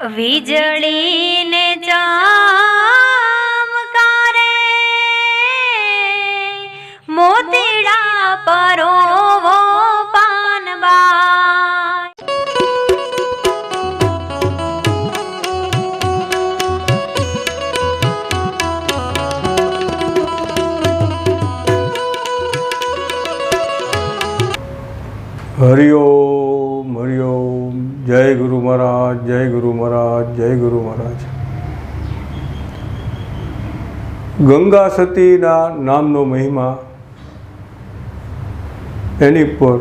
વીજળીને ચમકારે મોતીડા પરોવો પાનબા હરિઓમ જય ગુરુ મહારાજ. ગંગા સતીના નામનો મહિમા એની પર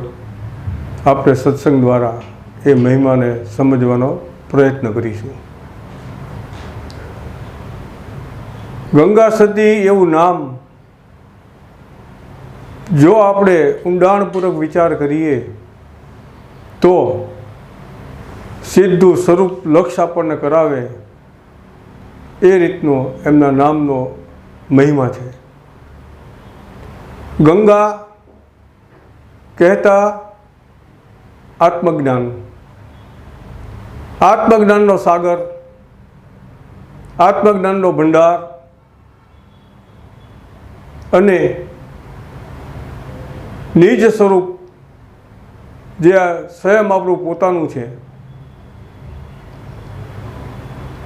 આપણે સત્સંગ દ્વારા એ મહિમાને સમજવાનો પ્રયત્ન કરીશું. ગંગા સતી એવું નામ જો આપણે ઊંડાણપૂર્વક વિચાર કરીએ તો સીધું સ્વરૂપ લક્ષ આપણને કરાવે એ રીતનો એમના નામનો મહિમા છે. ગંગા કહેતા આત્મજ્ઞાન. આત્મજ્ઞાનનો સાગર, આત્મજ્ઞાનનો ભંડાર અને નિજ સ્વરૂપ જે સ્વયં આપણું પોતાનું છે.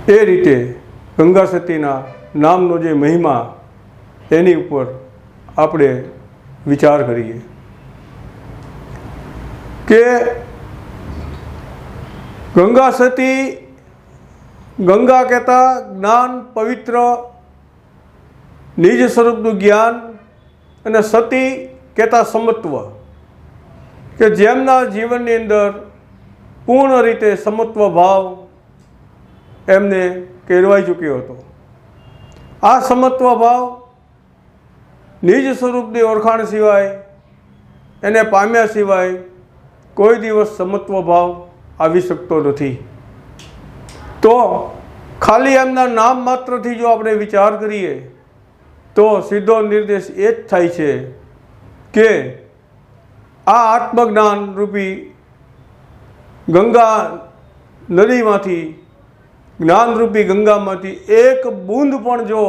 એ રીતે ગંગા સતીના નામનો જે મહિમા એની ઉપર આપણે વિચાર કરીએ. કે ગંગા સતી ગંગા કહેતા જ્ઞાન, પવિત્ર, નિજ સ્વરૂપનું જ્ઞાન અને સતી કહેતા સમત્વ, કે જેમના જીવનની અંદર પૂર્ણ રીતે સમત્વ, ભાવ એમને કેળવાઈ ચૂક્યો હતો. આ સમત્વ ભાવ નિજ સ્વરૂપની ઓળખાણ સિવાય, એને પામ્યા સિવાય કોઈ દિવસ સમત્વ ભાવ આવી શકતો નથી. તો ખાલી એમના નામ માત્રથી જો આપણે વિચાર કરીએ, તો સીધો નિર્દેશ એ જ થાય છે કે આ આત્મજ્ઞાન રૂપી ગંગા નદીમાંથી જ્ઞાનરૂપી ગંગામાંથી એક બૂંદ પણ જો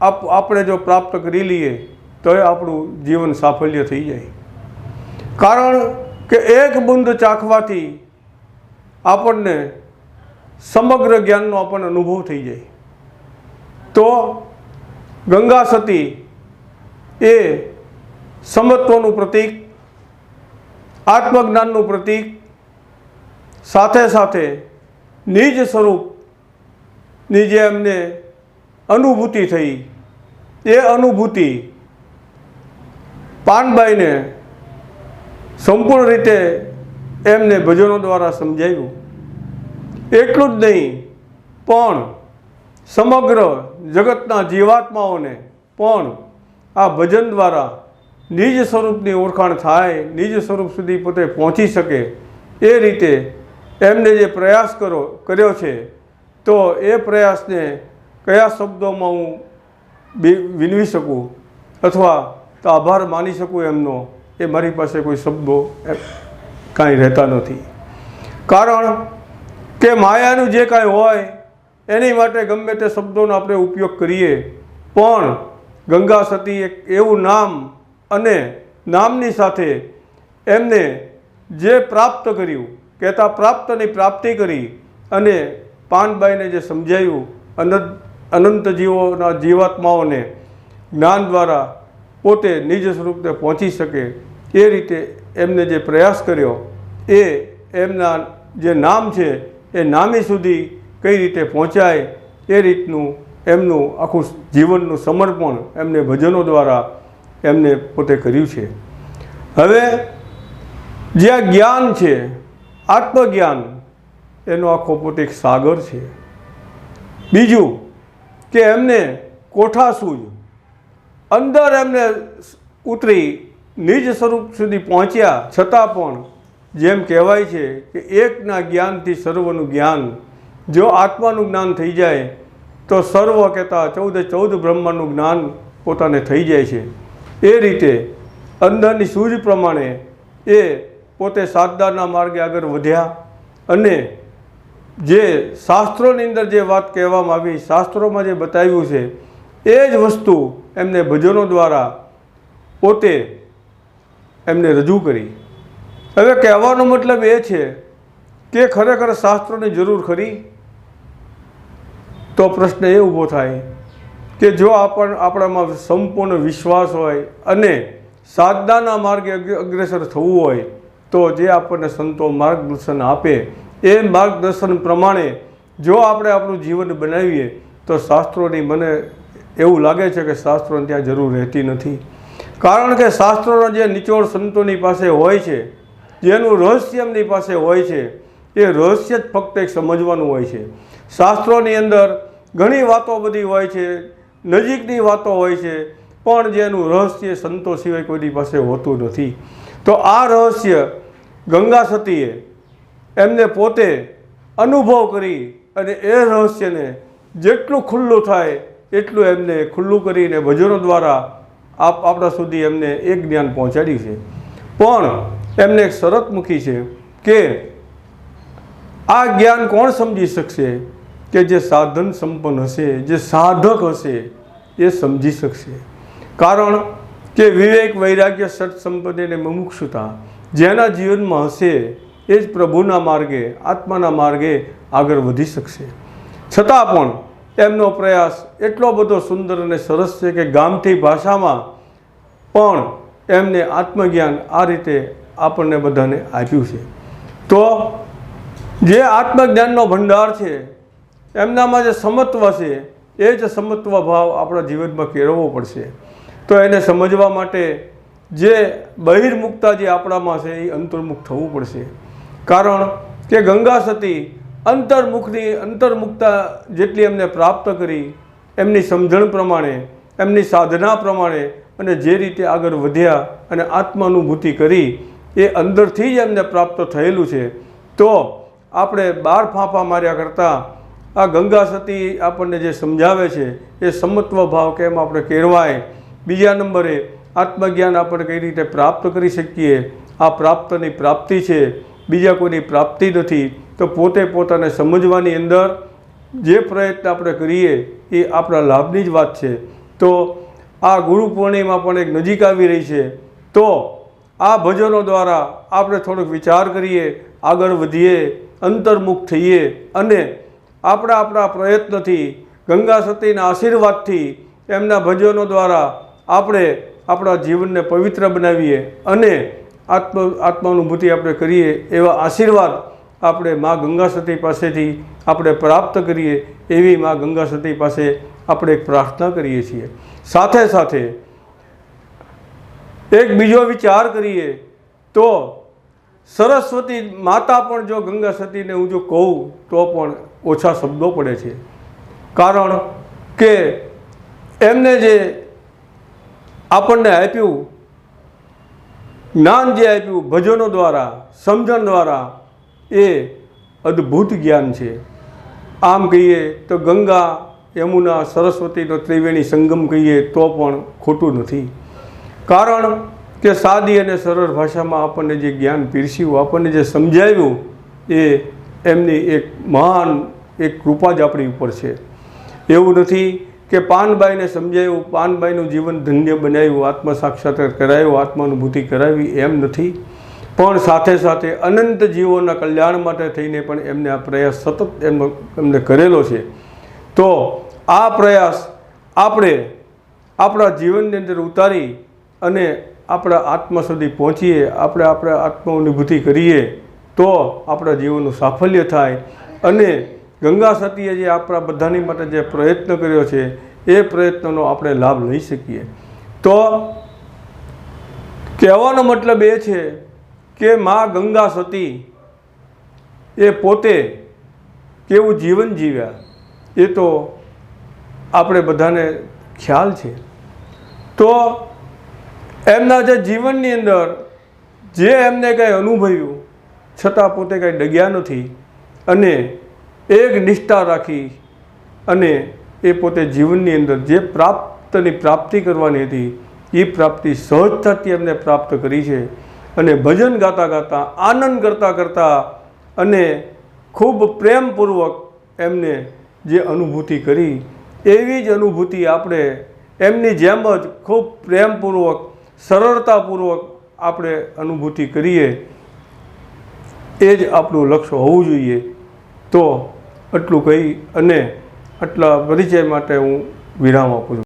આપ, આપણે જો પ્રાપ્ત કરી લઈએ તો એ આપણું જીવન સાફલ્ય થઈ જાય. કારણ કે એક બૂંદ ચાખવાથી આપણને સમગ્ર જ્ઞાનનો આપણને અનુભવ થઈ જાય. તો ગંગા સતી એ સમત્વનું પ્રતીક, આત્મજ્ઞાનનું પ્રતીક, સાથે સાથે નિજ સ્વરૂપની જે એમને અનુભૂતિ થઈ. એ અનુભૂતિ પાનબાઈને સંપૂર્ણ રીતે એમને ભજનો દ્વારા સમજાવ્યું. એટલું જ નહીં, પણ સમગ્ર જગતના જીવાત્માઓને પણ આ ભજન દ્વારા નિજ સ્વરૂપની ઓળખાણ થાય, નિજ સ્વરૂપ સુધી પોતે પહોંચી શકે એ રીતે એમને જે પ્રયાસ કરો, કર્યો છે, તો એ પ્રયાસને કયા શબ્દોમાં હું વિનવી શકું? અથવા તો આભાર માની શકું એમનો? એ મારી પાસે કોઈ શબ્દો કાંઈ રહેતા નથી. કારણ કે માયાનું જે કાંઈ હોય, એની માટે ગમે તે શબ્દોનો આપણે ઉપયોગ કરીએ. પણ ગંગા સતી એક એવું નામ અને નામની સાથે એમને જે પ્રાપ્ત કર્યું કહેતા પ્રાપ્તની પ્રાપ્તિ કરી અને પાનબાઈને જે સમજાયું, અનંત અનંત જીવોના જીવાત્માઓને જ્ઞાન દ્વારા પોતે નિજ સ્વરૂપને પહોંચી શકે એ રીતે એમને જે પ્રયાસ કર્યો, એ એમના જે નામ છે, એ નામી સુધી કઈ રીતે પહોંચાય એ રીતનું એમનું આખું જીવનનું સમર્પણ એમને ભજનો દ્વારા એમને પોતે કર્યું છે. હવે જે આ જ્ઞાન છે આત્મજ્ઞાન, એનો આખો પોતે એક સાગર છે. બીજું કે એમને કોઠાસૂજ અંદર એમને ઉતરી નિજ સ્વરૂપ સુધી પહોંચ્યા, છતાં પણ જેમ કહેવાય છે કે એકના જ્ઞાનથી સર્વનું જ્ઞાન, જો આત્માનું જ્ઞાન થઈ જાય, તો સર્વ કહેતા ચૌદે ચૌદ બ્રહ્માનું જ્ઞાન પોતાને થઈ જાય છે. એ રીતે અંદરની સૂઝ પ્રમાણે એ પોતે સાધનાના માર્ગે આગળ વધ્યા અને જે શાસ્ત્રોની અંદર જે વાત કહેવામાં આવી, શાસ્ત્રોમાં જે બતાવ્યું છે, એ જ વસ્તુ એમને ભજનો દ્વારા પોતે એમને રજૂ કરી. હવે કહેવાનો મતલબ એ છે કે ખરેખર શાસ્ત્રોની જરૂર ખરી? તો પ્રશ્ન એ ઊભો થાય કે જો આપણ, આપણામાં સંપૂર્ણ વિશ્વાસ હોય અને સાધનાના માર્ગે અગ્રેસર થવું હોય તો જે આપણને સંતો માર્ગદર્શન આપે, એ માર્ગદર્શન પ્રમાણે જો આપણે આપણું જીવન બનાવીએ, તો શાસ્ત્રોની મને એવું લાગે છે કે શાસ્ત્રોની ત્યાં જરૂર રહેતી નથી. કારણ કે શાસ્ત્રોનો જે નિચોડ સંતોની પાસે હોય છે, જેનું રહસ્ય એમની પાસે હોય છે, એ રહસ્ય જ ફક્ત એક સમજવાનું હોય છે. શાસ્ત્રોની અંદર ઘણી વાતો બધી હોય છે, નજીકની વાતો હોય છે, પણ જેનું રહસ્ય સંતો સિવાય કોઈની પાસે હોતું નથી. તો આ રહસ્ય ગંગા સતીએ એમને પોતે અનુભવ કરી અને એ રહસ્યને જેટલું ખુલ્લું થાય એટલું એમને ખુલ્લું કરીને ભજનો દ્વારા આપ આપણા સુધી એમને એક જ્ઞાન પહોંચાડ્યું છે. પણ એમને એક શરત મૂકી છે કે આ જ્ઞાન કોણ સમજી શકશે? કે જે સાધન સંપન્ન હશે, જે સાધક હશે, એ સમજી શકશે. કારણ કે વિવેક વૈરાગ્ય સત સંપત્તિ અને મુમુક્ષુતા જેના જીવનમાં હશે, એ જ પ્રભુના માર્ગે, આત્માના માર્ગે આગળ વધી શકશે. છતાં પણ એમનો પ્રયાસ એટલો બધો સુંદર અને સરસ છે કે ગામથી ભાષામાં પણ એમને આત્મજ્ઞાન આ રીતે આપણને બધાને આપ્યું છે. તો જે આત્મજ્ઞાનનો ભંડાર છે, એમનામાં જે સમત્વ છે, એ જ સમત્વ ભાવ આપણા જીવનમાં કેળવવો પડશે. તો એને સમજવા માટે જે બહિર્મુખતા જે આપણામાં છે એ અંતર્મુખ થવું પડશે. કારણ કે ગંગા સતી અંતર્મુખની અંતર્મુખતા જેટલી એમને પ્રાપ્ત કરી, એમની સમજણ પ્રમાણે, એમની સાધના પ્રમાણે અને જે રીતે આગળ વધ્યા અને આત્માનુભૂતિ કરી, એ અંદરથી જ એમને પ્રાપ્ત થયેલું છે. તો આપણે બાર ફાંફા માર્યા કરતાં આ ગંગા સતી આપણને જે સમજાવે છે, એ સમત્વ ભાવ કેમ આપણે કેળવાય? બીજા નંબરે આત્મજ્ઞાન આપણે કઈ રીતે પ્રાપ્ત કરી શકીએ? આ પ્રાપ્તની પ્રાપ્તિ છે. બીજા કોઈની પ્રાપ્તિ નથી. તો પોતે પોતાને સમજવાની અંદર જે પ્રયત્ન આપણે કરીએ એ આપણા લાભની જ વાત છે. તો આ ગુરુ પૂર્ણિમા પણ એક નજીક આવી રહી છે. તો આ ભજનો દ્વારા આપણે થોડોક વિચાર કરીએ, આગળ વધીએ, અંતર્મુખ થઈએ અને આપણા આપણા પ્રયત્નથી, ગંગા સતીના આશીર્વાદથી એમના ભજનો દ્વારા આપણે આપણા જીવનને પવિત્ર બનાવીએ અને આત્મ આત્માનુભૂતિ આપણે કરીએ એવા આશીર્વાદ આપણે મા ગંગા સતી પાસેથી આપણે પ્રાપ્ત કરીએ એવી મા ગંગા સતી પાસે આપણે પ્રાર્થના કરીએ છીએ. સાથે સાથે એક બીજો વિચાર કરીએ તો સરસ્વતી માતા પણ જો ગંગા સતીને હું જો કહું તો પણ ઓછા શબ્દો પડે છે. કારણ કે એમને જે આપણને આપ્યું, જ્ઞાન જે આપ્યું, ભજનો દ્વારા, સમજણ દ્વારા, એ અદ્ભુત જ્ઞાન છે. આમ કહીએ તો ગંગા, યમુના, સરસ્વતીનો ત્રિવેણી સંગમ કહીએ તો પણ ખોટું નથી. કારણ કે સાદી અને સરળ ભાષામાં આપણને જે જ્ઞાન પીરસ્યું, આપણને જે સમજાવ્યું, એ એમની એક મહાન, એક કૃપા જ આપણી ઉપર છે. એવું નથી કે પાનબાઈને સમજાવ્યું પાનબાઈનું જીવન ધન્ય બનાવ્યું આત્મ સાક્ષાત્કાર કરાયું, આત્માનુભૂતિ કરાવી એમ નથી. પણ સાથે સાથે અનંત જીવોના કલ્યાણ માટે થઈને પણ એમને આ પ્રયાસ સતત એમનો એમને કરેલો છે. તો આ પ્રયાસ આપણે આપણા જીવનની અંદર ઉતારી અને આપણા આત્મા સુધી પહોંચીએ, આપણે આપણે આત્માનુભૂતિ કરીએ, તો આપણા જીવનનું સાફલ્ય થાય અને ગંગા સતીએ જે આપણા બધાની માટે જે પ્રયત્ન કર્યો છે, એ પ્રયત્નનો આપણે લાભ લઈ શકીએ. તો કહેવાનો મતલબ એ છે કે મા ગંગા સતી એ પોતે કેવું જીવન જીવ્યા, એ તો આપણે બધાને ખ્યાલ છે. તો એમના જે જીવનની અંદર જે એમને કંઈ અનુભવ્યું, છતાં પોતે કંઈ ડગ્યા નથી. અને એક નિષ્ઠા રાખી અને એ પોતે જીવનની અંદર જે પ્રાપ્તની પ્રાપ્તિ કરવાની હતી, એ પ્રાપ્તિ સહજતાથી એમને પ્રાપ્ત કરી છે. અને ભજન ગાતા ગાતા, આનંદ કરતાં કરતાં અને ખૂબ પ્રેમપૂર્વક એમને જે અનુભૂતિ કરી, એવી જ અનુભૂતિ આપણે એમની જેમ જ ખૂબ પ્રેમપૂર્વક, સરળતાપૂર્વક આપણે અનુભૂતિ કરીએ. એ જ આપણું લક્ષ્ય હોવું જોઈએ. તો આટલું કહી અને આટલા પરિચય માટે હું વિરામ આપું છું.